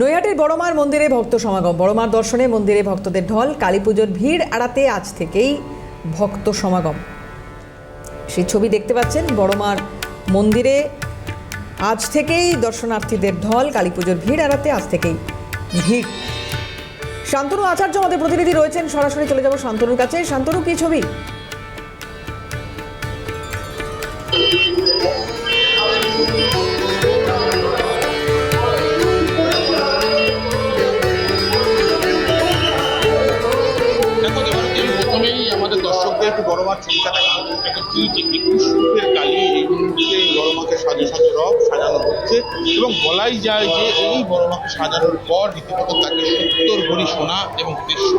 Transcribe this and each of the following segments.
নৈহাটির বড়মার মন্দিরে ভক্ত সমাগম। বড়মার দর্শনে মন্দিরে ভক্তদের ঢল কালী পুজোর ভিড় এড়াতে আজ থেকেই ভক্ত সমাগম। সেই ছবি দেখতে পাচ্ছেন বড়মার মন্দিরে। আজ থেকেই দর্শনার্থীদের ঢল কালী পুজোর ভিড় এড়াতে আজ থেকেই ভিড়। শান্তনু আচার্য আমাদের প্রতিনিধি রয়েছেন। সরাসরি চলে যাব শান্তনুর কাছে। শান্তনু, কি ছবি? একটু বড় মাছ? ছবিটা থাকে কি যে একুশ কালী সাজে সাজে রব সাজানো হচ্ছে এবং বলাই যায় যে এই বড় মাকে সাজানোর পর রীতিমতো তাকে সত্তর ভরি সোনা এবং দেড়শো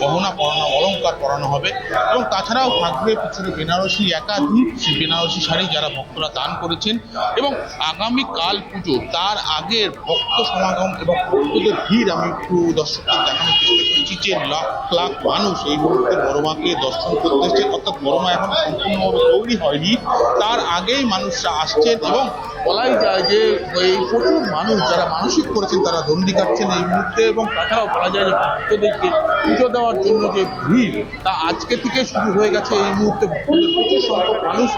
গহনা পরানো অলঙ্কার পরানো হবে। এবং তাছাড়াও থাকবে পিছনে বেনারসি একাধিক বেনারসি শাড়ি যারা ভক্তরা দান করেছেন। এবং আগামী কাল পুজো, তার আগের ভক্ত সমাগম এবং ভক্তদের ভিড় আমি একটু দর্শকদের দেখানোর চেষ্টা করছি যে লাখ লাখ মানুষ এই মুহূর্তে বড় মাকে দর্শন করতে এসেছেন অর্থাৎ বড় মা এখন সম্পূর্ণভাবে তৈরি হয়নি। তার আগেই মানুষরা আসছেন এবং বলাই যায় যে এই প্রচুর মানুষ যারা মানসিক করেছেন, তারা দণ্ডি কাটছেন এই মুহূর্তে এবং তাছাড়াও বলা যায় যে ভক্তদেরকে পুজো দেওয়ার জন্য যে ভিড়, তা আজকে থেকে শুরু হয়ে গেছে এই মুহূর্তে। প্রচুর সংখ্যক মানুষ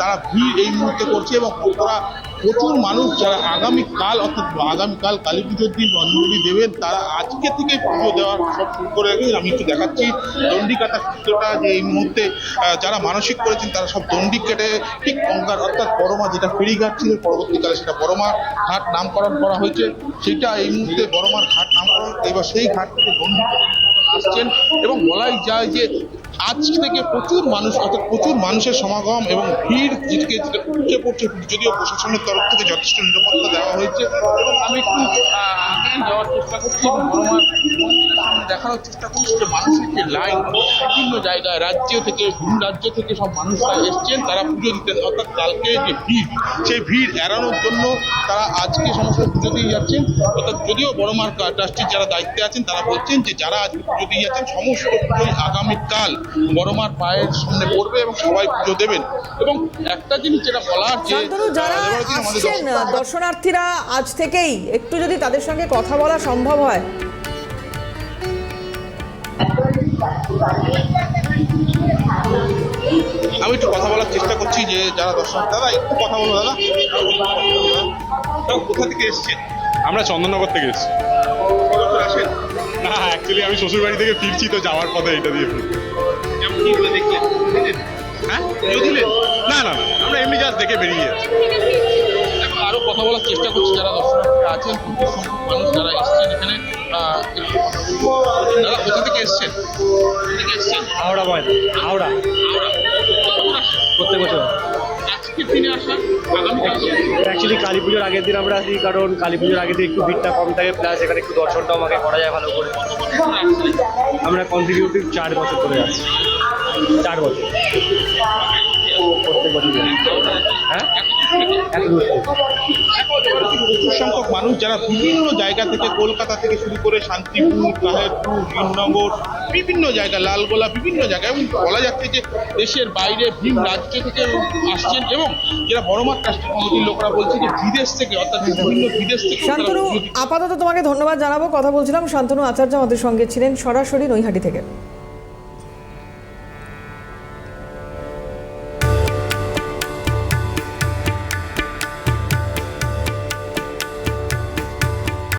তারা ভিড় এই মুহূর্তে করছে এবং ভক্তরা প্রচুর মানুষ যারা আগামীকাল অর্থাৎ আগামীকাল কালী পুজোর দিন অঞ্জলি দেবেন, তারা আজকে থেকে পুজো দেওয়ার সব শুরু করে গেছেন আমি একটু দেখাচ্ছি দণ্ডি কাটা সূত্রটা যে এই মুহূর্তে যারা মানসিক করেছেন তারা সব দণ্ডি কেটে ঠিক গঙ্গার অর্থাৎ বড়মা যেটা ফেরিঘাট ছিল, পরবর্তীকালে সেটা বড়মা ঘাট নামকরণ করা হয়েছে। সেটা এই মুহূর্তে বড়মার ঘাট নামকরণ, এবার সেই ঘাট থেকে দণ্ডি আসছেন এবং বলাই যায় যে আজ থেকে প্রচুর মানুষ, অর্থাৎ প্রচুর মানুষের সমাগম এবং ভিড় যেদিকে যেটা উপচে পড়ছে, যদিও প্রশাসনের তরফ থেকে যথেষ্ট নিরাপত্তা দেওয়া হয়েছে। এবং আমি একটু যাওয়ার চেষ্টা করছি এবং দেখানোর চেষ্টা করছি যে মানুষের যে লাইন বিভিন্ন জায়গায় রাজ্য থেকে ভিন রাজ্য থেকে সব মানুষরা এসছেন তারা পুজো দিতেন। অর্থাৎ কালকে যে ভিড় সেই ভিড় এড়ানোর জন্য তারা আজকে সমস্ত পুজো দিয়ে যাচ্ছেন। অর্থাৎ যদিও বড় বড়মার ট্রাস্টির যারা দায়িত্বে আছেন তারা বলছেন যে যারা আজকে পুজো দিয়ে যাচ্ছেন সমস্ত পুজোই আগামীকাল বড়মার পায়ের সামনে পড়বে এবং সবাই পুজো দেবেন। এবং একটা জিনিস যেটা বলার যে যারা আসছেন দর্শনার্থীরা আজ থেকেই একটু যদি তাদের সঙ্গে কথা বলা সম্ভব হয় আমি একটু কথা বলার চেষ্টা করছি যে যারা দর্শক দাদা একটু কথা বলো দাদা। কোথা থেকে এসছেন? আমরা চন্দননগর থেকে এসেছি। আসেন? না অ্যাকচুয়ালি আমি শ্বশুর বাড়ি থেকে ফিরছি তো যাওয়ার পথে এটা দিয়ে হ্যাঁ? না না না আমরা এমনি জাস্ট দেখে বেরিয়ে যাচ্ছি এখন আরও কথা বলার চেষ্টা করছি যারা দর্শনার্থীরা আছেন মানুষ যারা দাদা কোথা থেকে এসছেন? এসছেন? হাওড়া ময়দান হাওড়া। প্রত্যেক বছর। আসা অ্যাকচুয়ালি কালী? পুজোর আগের দিন আমরা আসি কারণ কালী পুজোর আগের দিন একটু ভিড়টা কম থাকে প্লাস এখানে একটু দর্শনটাও আমাকে করা যায় ভালো করে। আমরা কন্টিনিউটিভ চার বছর করে আসছি চার বছর। প্রত্যেক বছর হ্যাঁ। প্রচুর সংখ্যক মানুষ যারা বিভিন্ন জায়গা থেকে কলকাতা থেকে শুরু করে শান্তিপুর সাহেবপুর ভিমনগর বিভিন্ন জায়গা লালগোলা বিভিন্ন জায়গায় এবং বলা যাচ্ছে যে দেশের বাইরে ভিন রাজ্য থেকে আসছেন এবং যারা বড়মার ট্রাস্ট কমিটির লোকরা বলছে যে বিদেশ থেকে অর্থাৎ বিভিন্ন বিদেশ থেকে শান্তনু আপাতত তোমাকে ধন্যবাদ জানাব। কথা বলছিলাম শান্তনু আচার্য আমাদের সঙ্গে ছিলেন সরাসরি নৈহাটি থেকে।